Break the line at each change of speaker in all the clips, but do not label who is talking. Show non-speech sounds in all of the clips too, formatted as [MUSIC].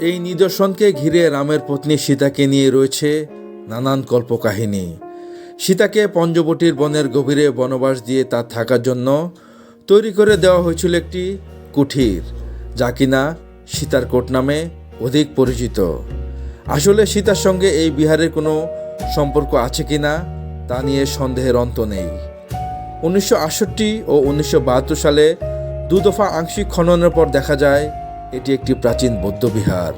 এই নিদর্শনকে ঘিরে রামের পত্নী সীতাকে নিয়ে রয়েছে নানান কল্পকাহিনী। সীতাকে পঞ্চবটির বনের গভীরে বনবাস দিয়ে তার থাকার জন্য তৈরি করে দেওয়া হয়েছিল একটি কুঠির, যা কিনা সীতার কোট নামে অধিক পরিচিত। আসলে সীতার সঙ্গে এই বিহারের কোনো সম্পর্ক আছে কি না তা নিয়ে সন্দেহের অন্ত নেই। উনিশশো আটষট্টি ও উনিশশো বাহাত্তর সালে দুদফা আংশিক খননের পর দেখা যায় এটি একটি প্রাচীন বৌদ্ধবিহার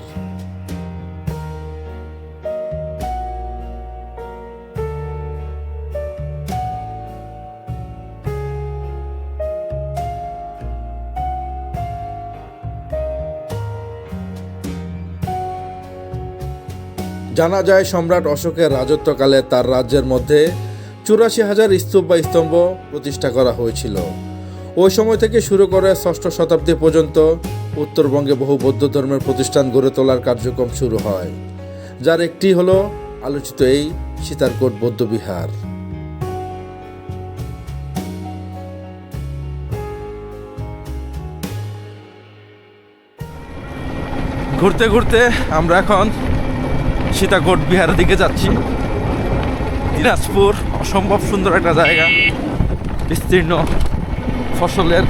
জানা যায়, সম্রাট অশোকের রাজত্বকালে তার রাজ্যের মধ্যে চুরাশি হাজার স্তূপ বা স্তম্ভ প্রতিষ্ঠা করা হয়েছিল। ওই সময় থেকে শুরু করে ষষ্ঠ শতাব্দী পর্যন্ত উত্তরবঙ্গে বহু বৌদ্ধ ধর্মের প্রতিষ্ঠান গড়ে তোলার কার্যক্রম শুরু হয়, যার একটি হলো আলোচিত এই সীতারকোট বৌদ্ধবিহার
ঘুরতে ঘুরতে আমরা এখন সীতাকোট বিহারের দিকে যাচ্ছি। দিনাজপুর, অসম্ভব সুন্দর একটা জায়গা, বিস্তীর্ণ ফসলের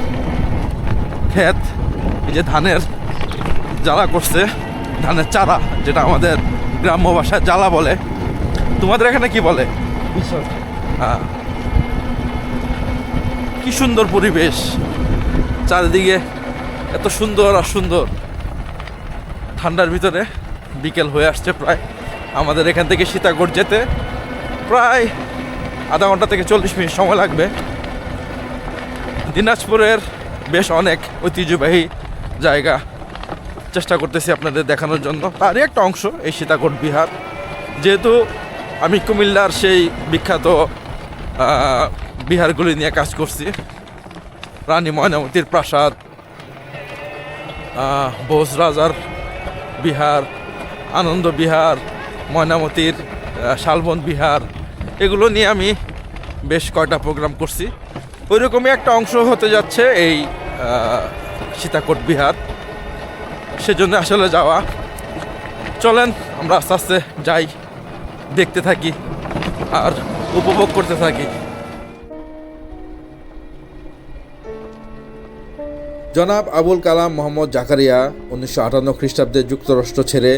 ক্ষেত, এই যে ধানের জ্বালা করছে, ধানের চারা, যেটা আমাদের গ্রাম্য ভাষায় জ্বালা বলে। তোমাদের এখানে কি বলে? হ্যাঁ। কি সুন্দর পরিবেশ। চারিদিকে এত সুন্দর আর সুন্দর। ঠান্ডার ভিতরে বিকেল হয়ে আসছে প্রায়। আমাদের এখান থেকে সীতাগড় যেতে প্রায় আধা ঘণ্টা থেকে চল্লিশ মিনিট সময় লাগবে। দিনাজপুরের বেশ অনেক ঐতিহ্যবাহী জায়গা চেষ্টা করতেছি আপনাদের দেখানোর জন্য। তারই একটা অংশ এই সীতাকোট বিহার। যেহেতু আমি কুমিল্লার সেই বিখ্যাত বিহারগুলি নিয়ে কাজ করছি। রানী ময়নামতির প্রাসাদ বোস রাজার বিহার, আনন্দ বিহার, ময়নামতির শালবন বিহার, এগুলো নিয়ে আমি বেশ কয়টা প্রোগ্রাম করছি। ওই রকমই একটা অংশ হতে যাচ্ছে এই সীতাকোট বিহার। সেজন্য আসলে যাওয়া। চলেন, আমরা আস্তে আস্তে যাই, দেখতে থাকি আর উপভোগ করতে থাকি।
জনাব আবুল কালাম মোহাম্মদ জাকারিয়া উনিশশো আটান্ন খ্রিস্টাব্দে যুক্তরাষ্ট্র ছেড়ে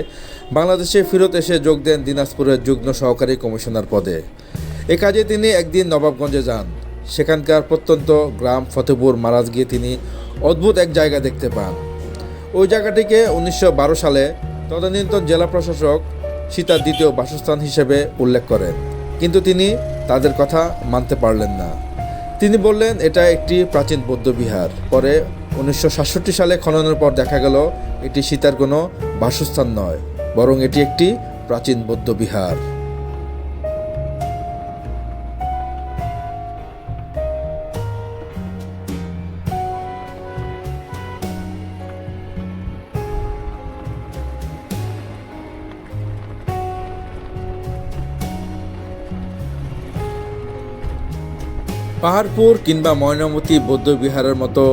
বাংলাদেশে ফেরত এসে যোগ দেন দিনাজপুরের যুগ্ম সহকারী কমিশনার পদে। এ কাজে তিনি একদিন নবাবগঞ্জে যান। সেখানকার প্রত্যন্ত গ্রাম ফতেপুর মারাজ গিয়ে তিনি অদ্ভুত এক জায়গা দেখতে পান। ওই জায়গাটিকে উনিশশো বারো সালে তদানীন্তন জেলা প্রশাসক সীতার দ্বিতীয় বাসস্থান হিসেবে উল্লেখ করেন। কিন্তু তিনি তাদের কথা মানতে পারলেন না। তিনি বললেন, এটা একটি প্রাচীন বৌদ্ধবিহার পরে উনিশশো সাতষট্টি সালে খননের পর দেখা গেল, এটি সীতার কোনো বাসস্থান নয়, বরং এটি একটি প্রাচীন বৌদ্ধবিহার পাহাড়পুর কিংবা ময়নামতি বৌদ্ধবিহারের মতো,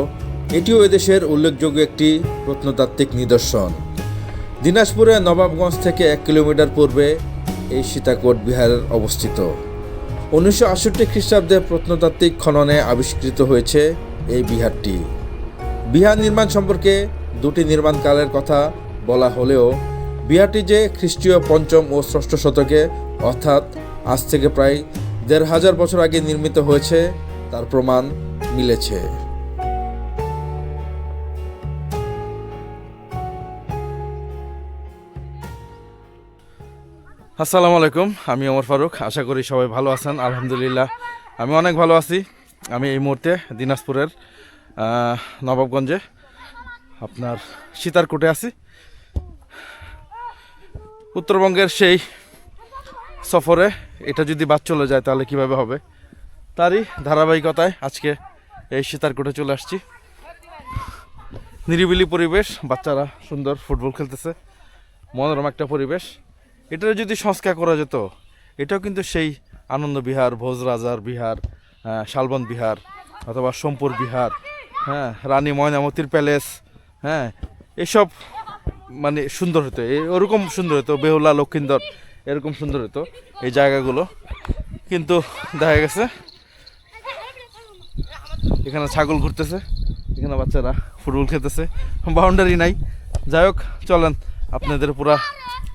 এটিও এদেশের উল্লেখযোগ্য একটি প্রত্নতাত্ত্বিক নিদর্শন। দিনাজপুরের নবাবগঞ্জ থেকে এক কিলোমিটার পূর্বে এই সীতাকোট বিহারের অবস্থিত। উনিশশো আটষট্টি খ্রিস্টাব্দে প্রত্নতাত্ত্বিক খননে আবিষ্কৃত হয়েছে এই বিহারটি। বিহার নির্মাণ সম্পর্কে দুটি নির্মাণকালের কথা বলা হলেও, বিহারটি যে খ্রিস্টীয় পঞ্চম ও ষষ্ঠ শতকে, অর্থাৎ আজ থেকে প্রায় দেড় হাজার বছর আগে নির্মিত হয়েছে তার প্রমাণ মিলেছে।
আসসালামু আলাইকুম, আমি ওমর ফারুক, আশা করি সবাই ভালো আছেন, আলহামদুলিল্লাহ। আমি অনেক ভালো আছি, আমি এই মুহূর্তে দিনাজপুরের নবাবগঞ্জে আপনার সীতারকুটে আছি। উত্তরবঙ্গের সেই সফরে এটা যদি বাদ চলে যায় তাহলে কীভাবে হবে? তারই ধারাবাহিকতায় আজকে এই সীতারকুটে চলে আসছি। নিরিবিলি পরিবেশ, বাচ্চারা সুন্দর ফুটবল খেলতেছে, মনোরম একটা পরিবেশ। এটার যদি সংস্কার করা যেত, এটাও কিন্তু সেই আনন্দ বিহার, ভোজ রাজার বিহার শালবন বিহার অথবা সোমপুর বিহার হ্যাঁ রানী ময়নামতির প্যালেস হ্যাঁ এসব মানে সুন্দর হতো। ওরকম সুন্দর হতো, বেহুলা, লক্ষিন্দর, এরকম সুন্দর হতো এই জায়গাগুলো। কিন্তু দেখা গেছে এখানে ছাগল ঘুরতেছে, এখানে বাচ্চারা ফুটবল খেতেছে বাউন্ডারি নাই। যাই হোক, চলেন আপনাদের পুরা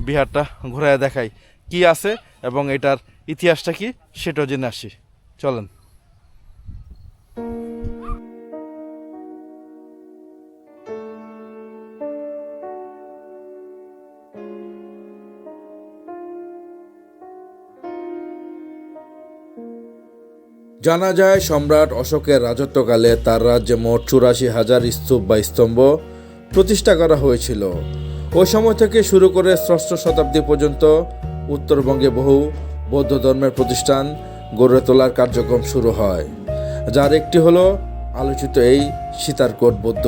বিহারটা ঘুরায় দেখাই। কি আছে এবং এটার ইতিহাসটা কি, সেটাও জেনে আসি। চলেন।
জানা যায়, সম্রাট অশোকের রাজত্বকালে তার রাজ্যে মোট চুরাশি হাজার স্তূপ বা স্তম্ভ প্রতিষ্ঠা করা হয়েছিল। ওই সময় থেকে শুরু করে ষষ্ঠ শতাব্দী পর্যন্ত উত্তরবঙ্গে বহু বৌদ্ধ ধর্মের প্রতিষ্ঠান গড়ে তোলার কার্যক্রম শুরু হয়। যার একটি হলো, আলোচিত এই সীতারকোট বৌদ্ধ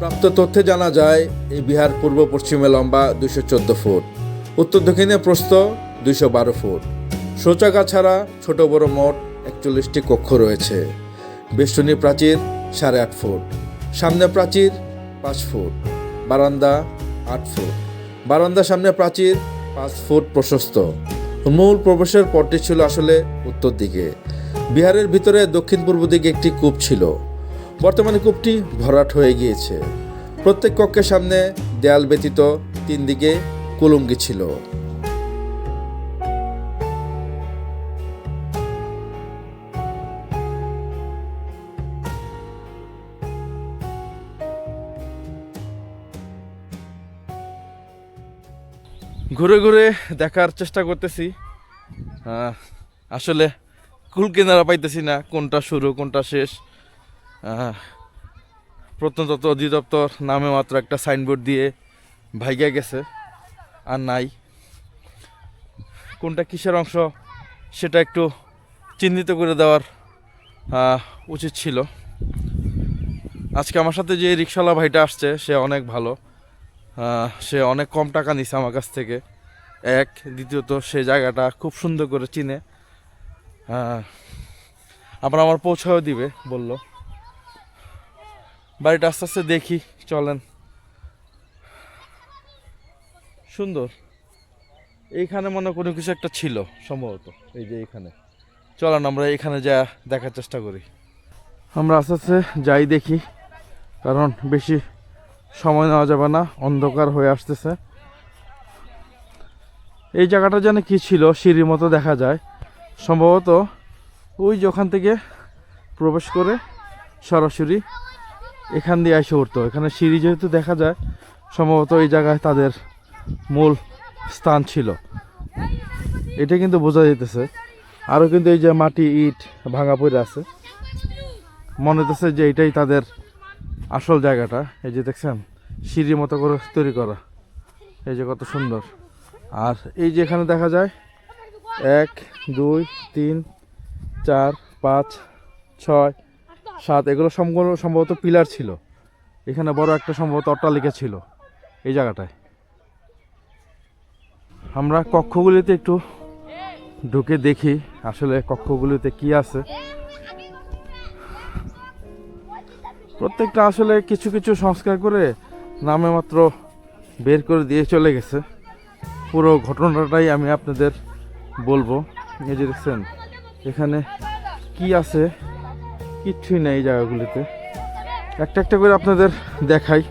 প্রাপ্ত তথ্যে জানা যায়, এই বিহার পূর্ব পশ্চিমে লম্বা দুশো ফুট, উত্তর দক্ষিণে প্রস্থ দুইশো বারো ফুট। শৌচাগার ছাড়া ছোট বড় মোট একচল্লিশটি কক্ষ রয়েছে। বেষ্টনী প্রাচীর সাড়ে আট ফুট, সামনে প্রাচীর পাঁচ ফুট, বারান্দা আট ফুট। বারান্দার সামনে প্রাচীর পাঁচ ফুট প্রশস্ত। মূল প্রবেশের পথটি ছিল আসলে উত্তর দিকে। বিহারের ভিতরে দক্ষিণ পূর্ব দিকে একটি কূপ ছিল। বর্তমানে কূপটি ভরাট হয়ে গিয়েছে। প্রত্যেক কক্ষের সামনে দেয়াল ব্যতীত তিন দিকে কুলুঙ্গি ছিল।
ঘুরে ঘুরে দেখার চেষ্টা করতেছি। আসলে কুল কেনারা পাইতেছি না, কোনটা শুরু, কোনটা শেষ। প্রত্নতত্ত্ব অধিদপ্তর নামে মাত্র একটা সাইনবোর্ড দিয়ে ভাইগা গেছে, আর নাই। কোনটা কিসের অংশ সেটা একটু চিহ্নিত করে দেওয়ার উচিত ছিল। আজকে আমার সাথে যে রিক্সাওয়ালা ভাইটা আসছে, সে অনেক ভালো। সে অনেক কম টাকা নিছে আমার কাছ থেকে। এক, দ্বিতীয়ত সে জায়গাটা খুব সুন্দর করে চিনে। আবার আমার পৌঁছাও দিবে, বলল। বাড়িটা আস্তে আস্তে দেখি, চলেন। সুন্দর। এইখানে মনে কোনো কিছু একটা ছিল, সম্ভবত। এই যে এইখানে। চলেন, আমরা এখানে যা দেখার চেষ্টা করি। আমরা আস্তে আস্তে যাই দেখি, কারণ বেশি সময় নেওয়া যাবে না, অন্ধকার হয়ে আসতেছে। এই জায়গাটা যেন কি ছিল, সিঁড়ির মতো দেখা যায়। সম্ভবত ওই যে ওখান থেকে প্রবেশ করে সরাসরি এখান দিয়ে এসে উঠতো। এখানে সিঁড়ি যেহেতু দেখা যায়, সম্ভবত এই জায়গায় তাদের মূল স্থান ছিল। এটা কিন্তু বোঝা যেতেছে আরও কিন্তু এই যে মাটি, ইট ভাঙা পড়ে আছে। মনে হতেছে যে এটাই তাদের আসল জায়গাটা। এই যে দেখছেন, সিঁড়ির মতো করে তৈরি করা। এই যে কত সুন্দর। আর এই যে এখানে দেখা যায়, এক, দুই, তিন, চার, পাঁচ, ছয় সাত, এগুলো সম্ভবত পিলার ছিল। এখানে বড় একটা সম্ভবত অট্টালিকা ছিল এই জায়গাটায়। আমরা কক্ষগুলিতে একটু ঢুকে দেখি আসলে কক্ষগুলিতে কি আছে। প্রত্যেকটা আসলে কিছু কিছু সংস্কার করে নামে মাত্র বের করে দিয়ে চলে গেছে। পুরো ঘটনাটাই আমি আপনাদের বলব। এই যে দেখছেন, এখানে কি আছে? কিচ্ছুই নেই এই জায়গাগুলিতে। একটা একটা করে আপনাদের দেখাই।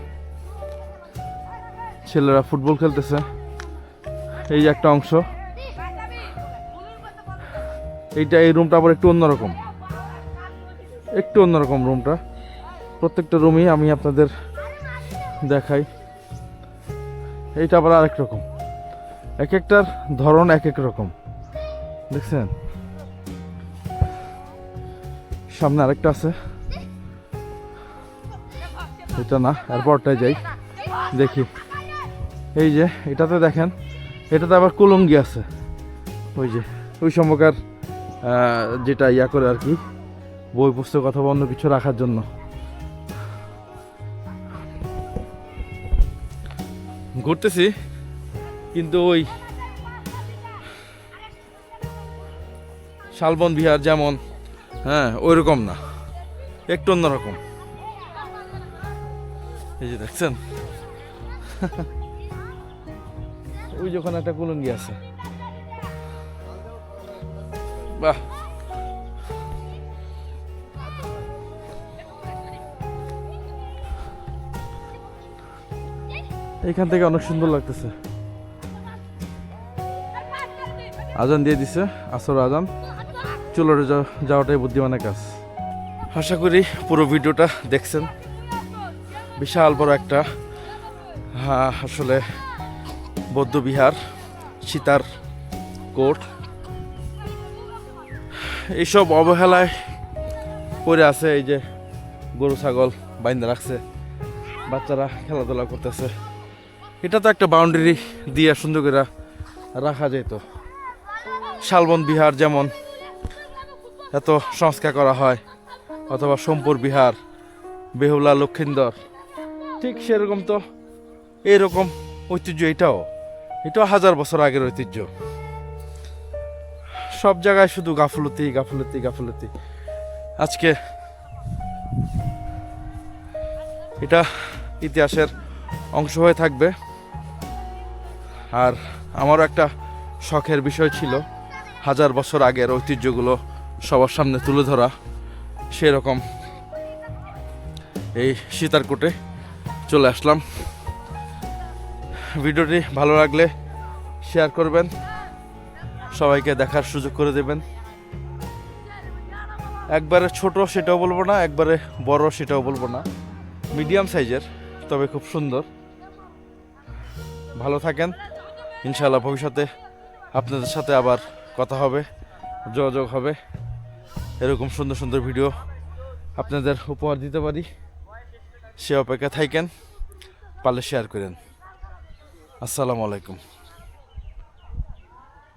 ছেলেরা ফুটবল খেলতেছে। এই যে একটা অংশ। এইটা, এই রুমটা আবার একটু অন্যরকম। একটু অন্যরকম রুমটা প্রত্যেকটা রুমই আমি আপনাদের দেখাই। এইটা আবার আরেক রকম। এক একটার ধরন এক এক রকম। দেখছেন? সামনে আরেকটা আছে। এটা না এরপরটায় যাই, দেখি। এই যে, এটাতে দেখেন, এটাতে আবার কুলঙ্গি আছে। ওই যে, ওই সম্পর্কার যেটা ইয়া করে আর কি, বই পুস্তক অথবা অন্য কিছু রাখার জন্য। ঘুরতেছি, কিন্তু ওই শালবন বিহার যেমন হ্যাঁ ওই রকম না। একটু অন্যরকম। এই যে দেখছেন? [LAUGHS] ওই যখন একটা কুলঙ্গি আছে। বাহ। এইখান থেকে অনেক সুন্দর লাগতেছে। আজান দিয়ে দিছে, আসর আজান। যাও- যাওয়াটাই বুদ্ধিমানের কাজ। আশা করি পুরো ভিডিওটা দেখছেন। বিশাল বড় একটা আসলে বৌদ্ধ বিহার সীতার কোট। এইসব অবহেলায় পড়ে আছে এই যে গরু, ছাগল বাইন্দা রাখছে, বাচ্চারা খেলাধুলা করতেছে। এটা তো একটা বাউন্ডারি দিয়ে সুন্দর করে রাখা যেত। শালবন বিহার যেমন এত সংস্কার করা হয়, অথবা সোমপুর, বিহার, বেহুলা, লক্ষিন্দর। ঠিক সেরকম তো, এরকম ঐতিহ্য এটাও। এটাও হাজার বছর আগের ঐতিহ্য। সব জায়গায় শুধু গাফলতি গাফলতি গাফলতি। আজকে এটা ইতিহাসের অংশ হয়ে থাকবে। আর আমারও একটা শখের বিষয় ছিল, হাজার বছর আগের ঐতিহ্যগুলো সবার সামনে তুলে ধরা সেরকম। এই সীতারকোটে চলে আসলাম। ভিডিওটি ভালো লাগলে শেয়ার করবেন, সবাইকে দেখার সুযোগ করে দেবেন। একবারে ছোট সেটাও বলব না, একবারে বড় সেটাও বলব না। মিডিয়াম সাইজের, তবে খুব সুন্দর। ভালো থাকেন, ইনশাআল্লাহ ভবিষ্যতে আপনাদের সাথে আবার কথা হবে, যোগাযোগ হবে। এরকম সুন্দর সুন্দর ভিডিও আপনাদের উপহার দিতে পারি। সে অপেক্ষা থাকেন, পারলে শেয়ার করেন। আসসালামু আলাইকুম।